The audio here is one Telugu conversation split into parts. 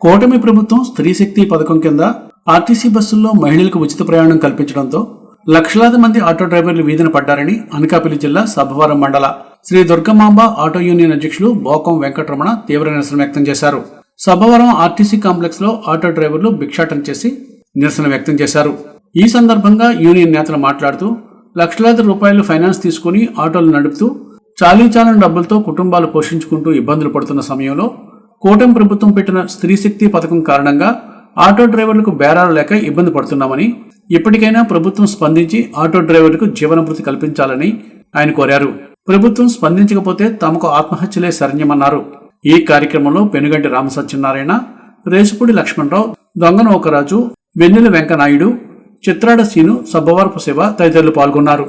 కూటమి ప్రభుత్వం స్త్రీ శక్తి పథకం కింద ఆర్టీసీ బస్సుల్లో మహిళలకు ఉచిత ప్రయాణం కల్పించడంతో లక్షలాది మంది ఆటో డ్రైవర్లు వీధిన పడ్డారని అనకాపల్లి జిల్లా సభవరం మండల శ్రీ దుర్గమాంబ ఆటో యూనియన్ అధ్యక్షులు బోకం వెంకటరమణ తీవ్ర నిరసన వ్యక్తం చేశారు. సభవరం ఆర్టీసీ కాంప్లెక్స్లో ఆటో డ్రైవర్లు భిక్షాటన చేసి నిరసన వ్యక్తం చేశారు. ఈ సందర్భంగా యూనియన్ నేతలు మాట్లాడుతూ లక్షలాది రూపాయలు ఫైనాన్స్ తీసుకుని ఆటోలు నడుపుతూ చాలీ చాలని డబ్బులతో కుటుంబాలు పోషించుకుంటూ ఇబ్బందులు పడుతున్న సమయంలో కూటమి ప్రభుత్వం పెట్టిన స్త్రీ శక్తి పథకం కారణంగా ఆటో డ్రైవర్లకు బేరాలు లేక ఇబ్బంది పడుతున్నామని ఇప్పటికైనా ప్రభుత్వం స్పందించి ఆటో డ్రైవర్లకు జీవనభృతి కల్పించాలని ఆయన కోరారు. ప్రభుత్వం స్పందించకపోతే తమకు ఆత్మహత్యలే శరణ్యమన్నారు. ఈ కార్యక్రమంలో పెనుగంటి రామసత్యనారాయణ రేసుపూడి లక్ష్మణరావు దొంగన ఒకరాజు వెన్నెల వెంకనాయుడు చిత్రాడ సీను సబ్బవరపు శివ తదితరులు పాల్గొన్నారు.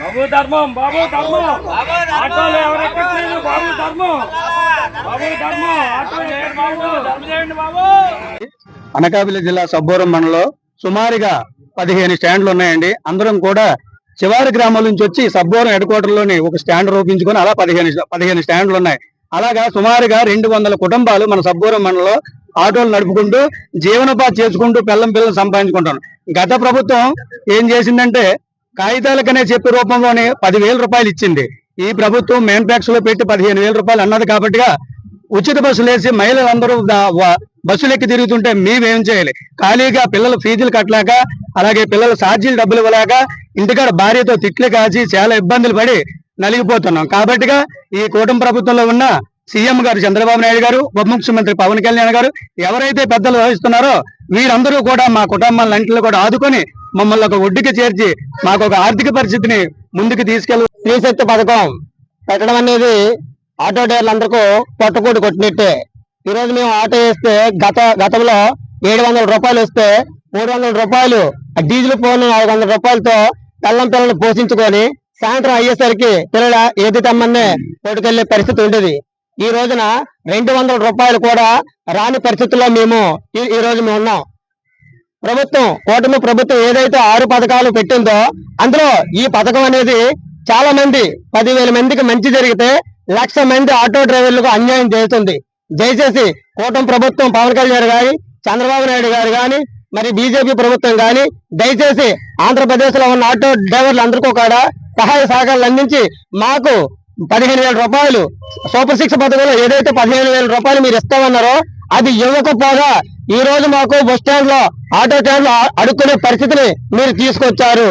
బాబు ధర్మం బాబు ధర్మం. ఆటోలో ఎవరెక్కట్లేదు బాబు ధర్మం. బాబు ధర్మం. ఆటో చేయండి బాబు. ధర్మం చేయండి బాబు. అనకాపల్లి జిల్లా సబ్బోరం మండలంలో సుమారుగా పదిహేను స్టాండ్లు ఉన్నాయండి. అందరం కూడా చివరి గ్రామాల నుంచి వచ్చి సబ్బోరం హెడ్ క్వార్టర్లోని ఒక స్టాండ్ రూపించుకొని అలా పదిహేను పదిహేను స్టాండ్లు ఉన్నాయి. అలాగా సుమారుగా రెండు వందల కుటుంబాలు మన సబ్బోరం మండలంలో ఆటోలు నడుపుకుంటూ జీవనోపాధి చేసుకుంటూ పిల్లం పిల్లలు సంపాదించుకుంటాం గత ప్రభుత్వం ఏం చేసిందంటే కాగితాలకనే చెప్పే రూపంలోనే పదివేల రూపాయలు ఇచ్చింది. ఈ ప్రభుత్వం మ్యానుఫ్యాక్చర్లో పెట్టి పదిహేను వేల రూపాయలు అన్నది కాబట్టిగా ఉచిత బస్సులు వేసి మహిళలందరూ బస్సులు ఎక్కి తిరుగుతుంటే మేమేం చేయాలి? ఖాళీగా పిల్లలు ఫీజులు కట్టలేక అలాగే పిల్లల ఛార్జీలు డబ్బులు ఇవ్వలేక ఇంటికాడ భార్యతో తిట్లు కాచి చాలా ఇబ్బందులు పడి నలిగిపోతున్నాం. కాబట్టిగా ఈ కూటమి ప్రభుత్వంలో ఉన్న సీఎం గారు చంద్రబాబు నాయుడు గారు ఉప ముఖ్యమంత్రి పవన్ కళ్యాణ్ గారు ఎవరైతే పెద్దలు వహిస్తున్నారో వీరందరూ కూడా మా కుటుంబాలన్నింటిలో కూడా ఆదుకొని మమ్మల్ని ఒక ఒడ్డుకి చేర్చి మాకు ఒక ఆర్థిక పరిస్థితిని ముందుకు తీసుకెళ్ళి. శ్రీశక్తి పథకం పెట్టడం అనేది ఆటో డ్రైవర్లందరికీ పొట్టకూటి కొట్టినట్టే. ఈ మేము ఆటో వేస్తే గత గతంలో ఏడు వందల రూపాయలు వస్తే మూడు వందల రూపాయలు డీజిల్ పోను ఐదు వందల రూపాయలతో పిల్లం పిల్లల్ని పోషించుకొని సాయంత్రం అయ్యేసరికి పిల్లల ఏది తమ్మన్నే కొట్టుకెళ్ళే పరిస్థితి ఉండేది. ఈ రోజున రెండు వందల రూపాయలు కూడా రాని పరిస్థితుల్లో మేము ఈ- ఈ రోజు మేము ఉన్నాం. ప్రభుత్వం కూటమి ప్రభుత్వం ఏదైతే ఆరు పథకాలు పెట్టిందో అందులో ఈ పథకం అనేది చాలా మంది పదివేల మందికి మంచి జరిగితే లక్ష మంది ఆటో డ్రైవర్లకు అన్యాయం చేస్తుంది దయచేసి కూటమి ప్రభుత్వం పవన్ కళ్యాణ్ గారి చంద్రబాబు నాయుడు గారు కానీ మరి బీజేపీ ప్రభుత్వం కానీ దయచేసి ఆంధ్రప్రదేశ్లో ఉన్న ఆటో డ్రైవర్లు అందరికీ కూడా సహాయ సహకారాలు అందించి మాకు పదిహేను వేల రూపాయలు. సూపర్ సిక్స్ పథకంలో ఏదైతే పదిహేను వేల రూపాయలు మీరు ఇస్తామన్నారో అది ఇవ్వకపోగా ఈ రోజు మాకు బస్ స్టాండ్లో ఆటో స్టాండ్లో అడుక్కునే పరిస్థితిని మీరు తీసుకొచ్చారు.